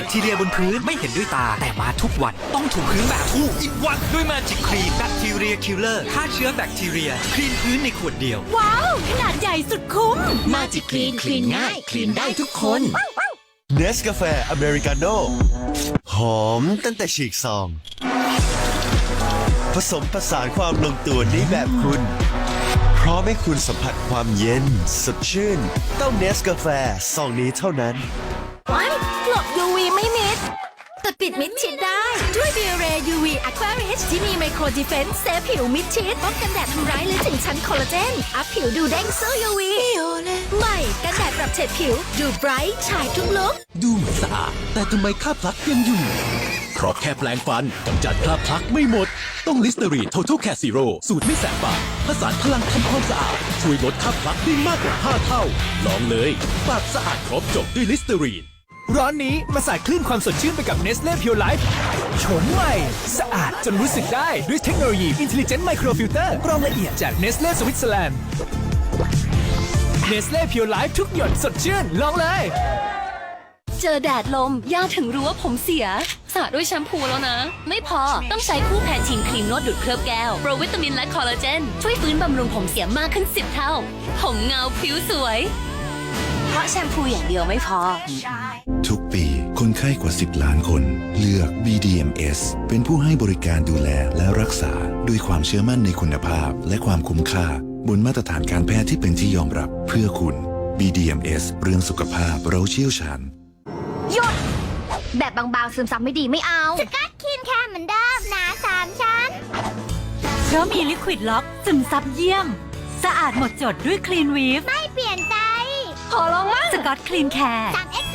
บคทีเรียบนพื้นไม่เห็นด้วยตา แต่มาทุกวันต้องถูพื้นแบบทูอินวันด้วยมาจิกครีนแบคทีเรียคิลเลอร์ฆ่าเชื้อแบคทีเรียคลีนพื้นในขวดเดียว ว้าว ขนาดใหญ่สุดคุ้ม มาจิกคลีนคลีนง่าย คลีนได้ทุกคนเนสกาแฟอเมริกาโน่หอมตั้งแต่ฉีกซอง ผสมผสานความลงตัวนี้แบบคุณเพราะให้คุณสัมผัสความเย็น สดชื่น ต้องเนสกาแฟซองนี้เท่านั้นไว้หล บ UV ไม่มิด แต่ปิดมิดชิดได้ด้วย b ีเร UV Aqua Rich ที่มีไมโครดิเฟนซ์เซฟผิวมิดชิดป้องกันแดดทำร้ายลึกถึงชั้นคอลลาเจน อัพผิวดูเด้งสู้ UV ใหม่กันแดดปรับเฉดผิว ดูไบรท์ชายทุกลุกดูเหมือนสะอาดแต่ทำไมคราบพลักยังอยู่ เพราะแค่แปลงฟันกำจัดคราบพลักไม่หมด ต้องลิสเตอรีน Total Care Zero สูตรไม่แสบปากผสานพลังทำความสะอาด ช่วยลดคราบพลักได้มากกว่า 5 เท่า ลองเลยปากสะอาดครบจบด้วยลิสเตอรีน ร้อนนี้มาสายคลื่นความสดชื่นไปกับ Nestle Pure Life โฉมใหม่ สะอาดจนรู้สึกได้ด้วยเทคโนโลยี Intelligent Microfilter กรองละเอียดจาก Nestle Switzerland Nestle Pure Life ทุกหยดสดชื่น ลองเลย เจอแดดลมย่าถึงรู้ว่าผมเสียสระด้วยแชมพูแล้วนะ ไม่พอต้องใช้คู่แพนทีนครีมนวดดูดเคลือบแก้ว โปรวิตามินและคอลลาเจน ช่วยฟื้นบำรุงผมเสียมากขึ้น 10 เท่า ผมเงาผิวสวย ราะแชมพูอย่างเดียวไม่พอ ทุกปีคนไข้กว่า 10 ล้านคน เลือก BDMS เป็นผู้ให้บริการดูแลและรักษา ด้วยความเชื่อมั่นในคุณภาพ และความคุ้มค่า บนมาตรฐานการแพทย์ที่เป็นที่ยอมรับเพื่อคุณ BDMS เรื่องสุขภาพเราเชี่ยวชาญหยุด แบบบางๆซึมซับไม่ดีไม่เอาสกัดคินแค่เหมือนเดิมหนาสามชั้น เพราะมีลิควิดล็อกซึมซับเยี่ยม สะอาดหมดจดด้วยคลีนวีฟไม่เปลี่ยนใจ ขอลองมากสกอตคลีนแคร์ 3 x